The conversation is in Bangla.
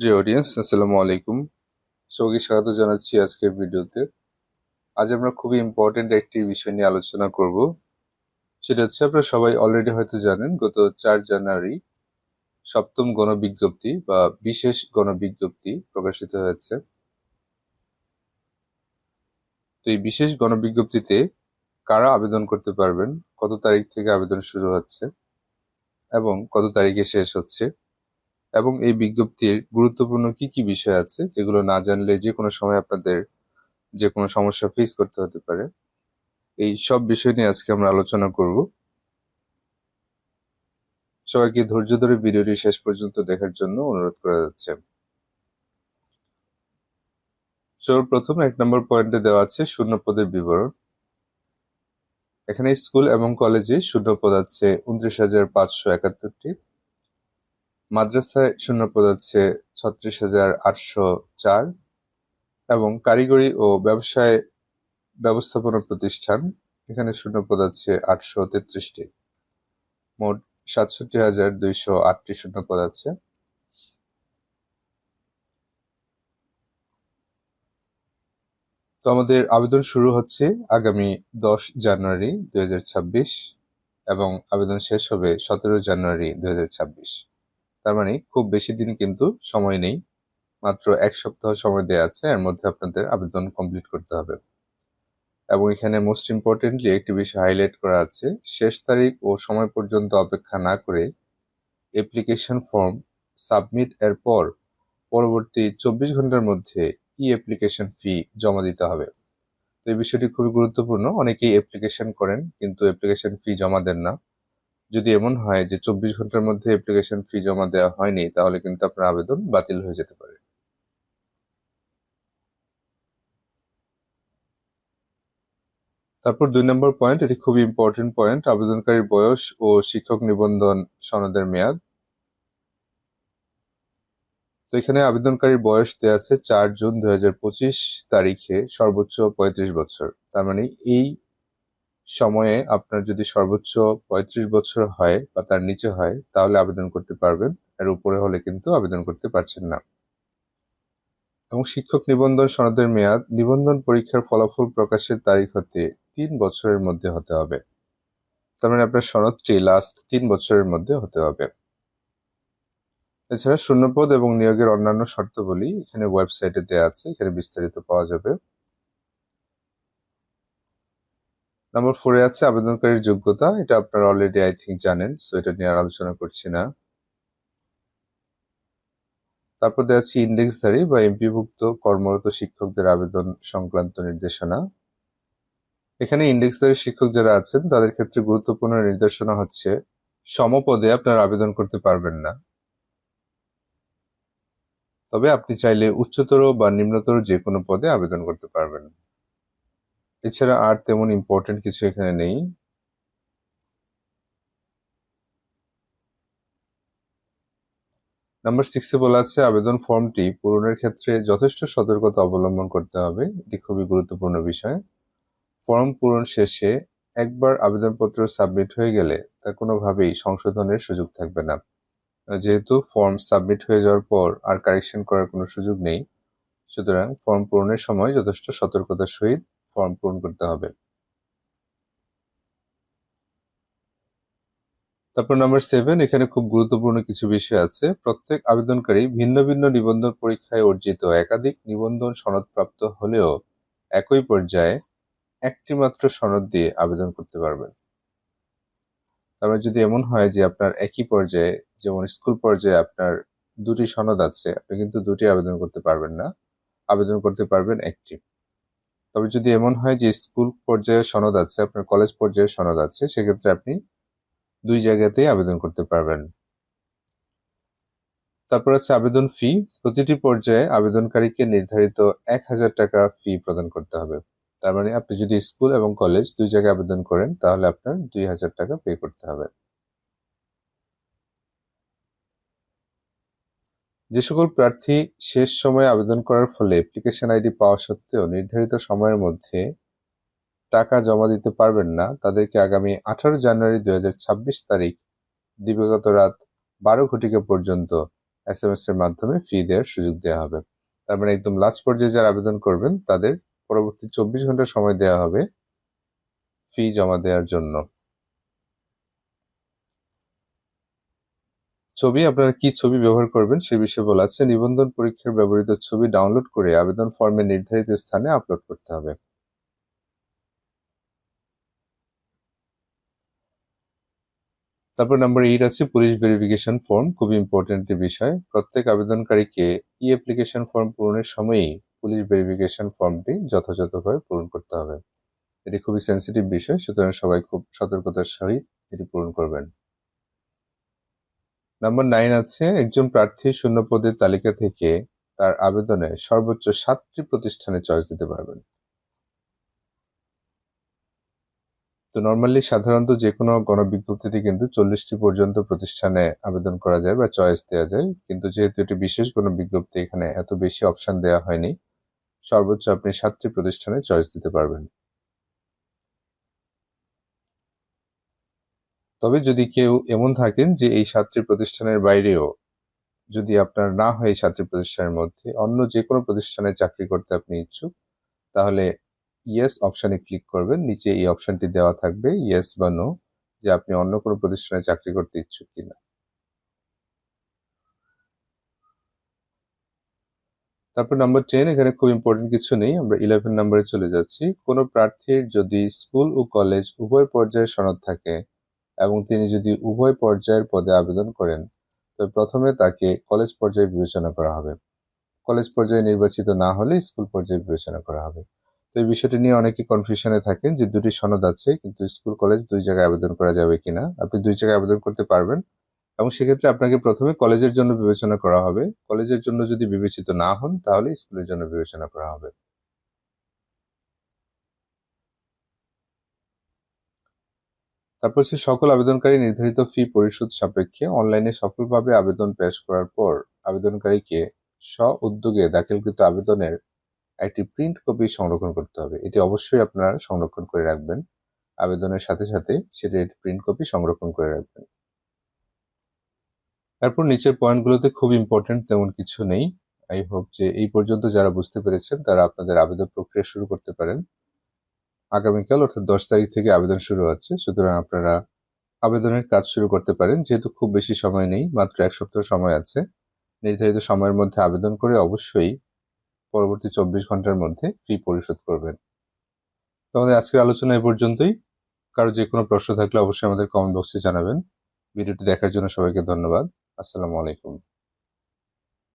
জি অডিয়েন্স আসসালামু আলাইকুম সবাইকে স্বাগত জানাচ্ছি আজকের ভিডিওতে। আজ আমরা খুবই ইম্পর্টেন্ট একটি বিষয় নিয়ে আলোচনা করব। সেটা হচ্ছে আপনারা সবাই অলরেডি হয়তো জানেন, গত চার জানুয়ারি সপ্তম গণবিজ্ঞপ্তি বা বিশেষ গণবিজ্ঞপ্তি প্রকাশিত হয়েছে। তো এই বিশেষ গণবিজ্ঞপ্তিতে কারা আবেদন করতে পারবেন, কত তারিখ থেকে আবেদন শুরু হচ্ছে এবং কত তারিখে শেষ হচ্ছে এবং এই বিজ্ঞপ্তির গুরুত্বপূর্ণ কি কি বিষয় আছে যেগুলো না জানলে যে কোনো সময় আপনাদের যে কোনো সমস্যা ফেস করতে হতে পারে। এই সব বিষয় নিয়ে আজকে আমরা আলোচনা করব। সবাইকে ধৈর্য ধরে ভিডিওটি শেষ পর্যন্ত দেখার জন্য অনুরোধ করা যাচ্ছে। সর্বপ্রথম এক নম্বর পয়েন্টে দেওয়া আছে শূন্য পদের বিবরণ। এখানে স্কুল এবং কলেজে শূন্য পদ আছে উনত্রিশ হাজার পাঁচশো একাত্তরটি। মাদ্রাসায় শূন্য পদ আছে ছত্রিশ হাজার আটশো চার এবং কারিগরি ও ব্যবসায় ব্যবস্থাপনা প্রতিষ্ঠান এখানে শূন্য পদ আছে আটশো তেত্রিশটি। মোট সাতষট্টি হাজার দুইশো আটটি শূন্য পদ আছে তো আমাদের আবেদন শুরু হচ্ছে আগামী দশ জানুয়ারি দুই হাজার ছাব্বিশ এবং আবেদন শেষ হবে সতেরো জানুয়ারি দুই হাজার ছাব্বিশ। তার মানে খুব বেশি দিন কিন্তু সময় নেই। মাত্র এক সপ্তাহ সময় দেওয়া আছে, এর মধ্যে আপনাদের আবেদন কমপ্লিট করতে হবে। এবং এখানে মোস্ট ইম্পর্টেন্টলি একটি বিষয় হাইলাইট করা আছে, শেষ তারিখ ও সময় পর্যন্ত অপেক্ষা না করে অ্যাপ্লিকেশন ফর্ম সাবমিট এর পর পরবর্তী চব্বিশ ঘণ্টার মধ্যে ই অ্যাপ্লিকেশন ফি জমা দিতে হবে। তো এই বিষয়টি খুবই গুরুত্বপূর্ণ, অনেকেই অ্যাপ্লিকেশন করেন কিন্তু অ্যাপ্লিকেশন ফি জমা দেন না। যদি এমন হয় যে চব্বিশ ঘণ্টার মধ্যে অ্যাপ্লিকেশন ফি জমা দেওয়া হয়নি, তাহলে কিন্তু আপনার আবেদন বাতিল হয়ে যেতে পারে। তারপর দুই নম্বর পয়েন্ট এটি খুবই ইম্পর্টেন্ট পয়েন্ট আবেদনকারীর বয়স ও শিক্ষক নিবন্ধন সনদের মেয়াদ। তো এখানে আবেদনকারীর বয়স দেওয়া আছে চার জুন দুই হাজার পঁচিশ তারিখে, সর্বোচ্চ পঁয়ত্রিশ বছর। তার মানে এই সময়ে আপনার যদি সর্বোচ্চ পঁয়ত্রিশ বছর হয় বা তার নিচে হয়, তাহলে আবেদন করতে পারবেন। এর উপরে হলে কিন্তু আবেদন করতে পারছেন না। এবং শিক্ষক নিবন্ধন সনদের মেয়াদ, নিবন্ধন পরীক্ষার ফলাফল প্রকাশের তারিখ হতে তিন বছরের মধ্যে হতে হবে। তার মানে আপনার সনদটি লাস্ট তিন বছরের মধ্যে হতে হবে। এছাড়া শূন্যপদ এবং নিয়োগের অন্যান্য শর্তাবলী এখানে ওয়েবসাইটে দেওয়া আছে, এখানে বিস্তারিত পাওয়া যাবে। নাম্বার ফোরে আছে আবেদনকারীর যোগ্যতা। এটা আপনারা অলরেডি আই থিঙ্ক জানেন সো এটা নিয়ে আর আলোচনা করছি না। তারপর দেওয়া আছে ইন্ডেক্সধারী বা এমপিভুক্ত কর্মরত শিক্ষকদের আবেদন সংক্রান্ত নির্দেশনা। এখানে ইন্ডেক্সধারী শিক্ষক যারা আছেন, তাদের ক্ষেত্রে গুরুত্বপূর্ণ নির্দেশনা হচ্ছে, সমপদে আপনার আবেদন করতে পারবেন না। তবে আপনি চাইলে উচ্চতর বা নিম্নতর যে কোনো পদে আবেদন করতে পারবেন। এছাড়া আর তেমন ইম্পর্টেন্ট কিছু এখানে নেই। নাম্বার সিক্সে বলা আছে, আবেদন ফর্মটি পূরণের ক্ষেত্রে যথেষ্ট সতর্কতা অবলম্বন করতে হবে। এটি খুবই গুরুত্বপূর্ণ বিষয়। ফর্ম পূরণ শেষে একবার আবেদনপত্র সাবমিট হয়ে গেলে তা কোনোভাবেই সংশোধনের সুযোগ থাকবে না। যেহেতু ফর্ম সাবমিট হয়ে যাওয়ার পর আর কারেকশন করার কোনো সুযোগ নেই, সুতরাং ফর্ম পূরণের সময় যথেষ্ট সতর্কতার সহিত ফর্ম পূরণ করতে হবে। তারপর নাম্বার সেভেন এখানে খুব গুরুত্বপূর্ণ কিছু বিষয় আছে। প্রত্যেক আবেদনকারী ভিন্ন ভিন্ন নিবন্ধন পরীক্ষায় অর্জিত একাধিক নিবন্ধন সনদপ্রাপ্ত হলেও একই পর্যায়ে একটি মাত্র সনদ দিয়ে আবেদন করতে পারবেন। তারপর যদি এমন হয় যে আপনার একই পর্যায়ে, যেমন স্কুল পর্যায়ে আপনার দুটি সনদ আছে, আপনি কিন্তু দুটি আবেদন করতে পারবেন না। আবেদন করতে পারবেন একটি। তবে যদি এমন হয় যে স্কুল পর্যায়ে সনদ আছে, আপনার কলেজ পর্যায়ে সনদ আছে, সেক্ষেত্রে আপনি দুই জায়গাতেই আবেদন করতে পারবেন। তারপর আছে আবেদন ফি প্রতিটি পর্যায়ে আবেদনকারীকে নির্ধারিত এক হাজার টাকা ফি প্রদান করতে হবে। তার মানে আপনি যদি স্কুল এবং কলেজ দুই জায়গায় আবেদন করেন, তাহলে আপনার দুই হাজার টাকা পে করতে হবে। যে সকল প্রার্থী শেষ সময়ে আবেদন করার ফলে অ্যাপ্লিকেশন আইডি পাওয়া সত্ত্বেও নির্ধারিত সময়ের মধ্যে টাকা জমা দিতে পারবেন না, তাদেরকে আগামী আঠারো জানুয়ারি দু হাজার ছাব্বিশ তারিখ দিবাগত রাত বারো ঘটিকা পর্যন্ত এস এম এর মাধ্যমে ফি দেওয়ার সুযোগ দেওয়া হবে। তার মানে একদম লাস্ট পর্যায়ে যারা আবেদন করবেন, তাদের পরবর্তী চব্বিশ ঘণ্টা সময় দেওয়া হবে ফি জমা দেওয়ার জন্য। ছবি, আপনারা কি ছবি ব্যবহার করবেন সে বিষয়ে বলা আছে, নিবন্ধন পরীক্ষার ব্যবহৃত ছবি ডাউনলোড করে আবেদন ফর্মে নির্ধারিত স্থানে আপলোড করতে হবে। তারপর নাম্বার এইট আছে পুলিশ ভেরিফিকেশন ফর্ম খুবই ইম্পর্টেন্ট একটি বিষয়। প্রত্যেক আবেদনকারীকে ই অ্যাপ্লিকেশন ফর্ম পূরণের সময়ই পুলিশ ভেরিফিকেশন ফর্মটি যথাযথভাবে পূরণ করতে হবে। এটি খুবই সেন্সিটিভ বিষয়, সুতরাং সবাই খুব সতর্কতার সহিত এটি পূরণ করবেন। নাম্বার নাইন আছে, একজন প্রার্থী শূন্য পদের তালিকা থেকে তার আবেদনে সর্বোচ্চ সাতটি প্রতিষ্ঠানে চয়েস দিতে পারবেন। তো নর্মালি সাধারণত যে কোনো গণবিজ্ঞপ্তিতে কিন্তু চল্লিশটি পর্যন্ত প্রতিষ্ঠানে আবেদন করা যায় বা চয়েস দেওয়া যায়। কিন্তু যেহেতু এটি বিশেষ কোনো বিজ্ঞপ্তি এখানে এত বেশি অপশন দেওয়া হয়নি, সর্বোচ্চ আপনি সাতটি প্রতিষ্ঠানে চয়েস দিতে পারবেন। তবে যদি কেউ এমন থাকেন যে এই সাতটি প্রতিষ্ঠানের বাইরেও যদি আপনার না হয় এই সাতটি প্রতিষ্ঠানের মধ্যে অন্য যে কোনো প্রতিষ্ঠানে চাকরি করতে আপনি ইচ্ছুক, তাহলে ইয়েস অপশানে ক্লিক করবেন। নিচে এই অপশানটি দেওয়া থাকবে ইয়েস বা নো যে আপনি অন্য কোনো প্রতিষ্ঠানে চাকরি করতে ইচ্ছুক কিনা। তারপর নাম্বার টেন এখানে খুব ইম্পর্টেন্ট কিছু নেই, আমরা ইলেভেন নাম্বারে চলে যাচ্ছি। কোনো প্রার্থীর যদি স্কুল ও কলেজ উভয় পর্যায়ে সনদ থাকে এবং তিনি যদি উভয় পর্যায়ের পদে আবেদন করেন তবে প্রথমে তাকে কলেজ পর্যায়ে বিবেচনা করা হবে। কলেজ পর্যায়ে নির্বাচিত না হলে স্কুল পর্যায়ে বিবেচনা করা হবে। তো এই বিষয়টি নিয়ে অনেকে কনফিউশনে থাকেন যে দুটি সনদ আছে, কিন্তু স্কুল, কলেজ দুই জায়গায় আবেদন করা যাবে কিনা? আপনি দুই জায়গায় আবেদন করতে পারবেন এবং সেক্ষেত্রে আপনাকে প্রথমে কলেজের জন্য বিবেচনা করা হবে। কলেজের জন্য যদি বিবেচিত না হন, তাহলে স্কুলের জন্য বিবেচনা করা হবে। তারপর হচ্ছে সকল আবেদনকারী নির্ধারিত ফি পরিশোধ সাপেক্ষে অনলাইনে সফলভাবে আবেদন পেশ করার পর আবেদনকারীকে স্ব উদ্যোগে দাখিলকৃত আবেদনের একটি প্রিন্ট কপি সংরক্ষণ করতে হবে। এটি অবশ্যই আপনারা সংরক্ষণ করে রাখবেন। আবেদনের সাথে সাথে সেটি একটি প্রিন্ট কপি সংরক্ষণ করে রাখবেন। তারপর নিচের পয়েন্টগুলোতে খুব ইম্পর্টেন্ট তেমন কিছু নেই। আই হোপ যে এই পর্যন্ত যারা বুঝতে পেরেছেন তারা আপনাদের আবেদন প্রক্রিয়া শুরু করতে পারেন। আগামীকাল অর্থাৎ দশ তারিখ থেকে আবেদন শুরু হচ্ছে। সুতরাং আপনারা আবেদনের কাজ শুরু করতে পারেন। যেহেতু খুব বেশি সময় নেই, মাত্র এক সপ্তাহ সময় আছে। নির্ধারিত সময়ের মধ্যে আবেদন করে অবশ্যই পরবর্তী চব্বিশ ঘণ্টার মধ্যে ফি পরিশোধ করবেন। তো আমাদের আজকের আলোচনা এ পর্যন্তই। কারও যে কোনো প্রশ্ন থাকলে অবশ্যই আমাদের কমেন্ট বক্সে জানাবেন। ভিডিওটি দেখার জন্য সবাইকে ধন্যবাদ। আসসালামু আলাইকুম।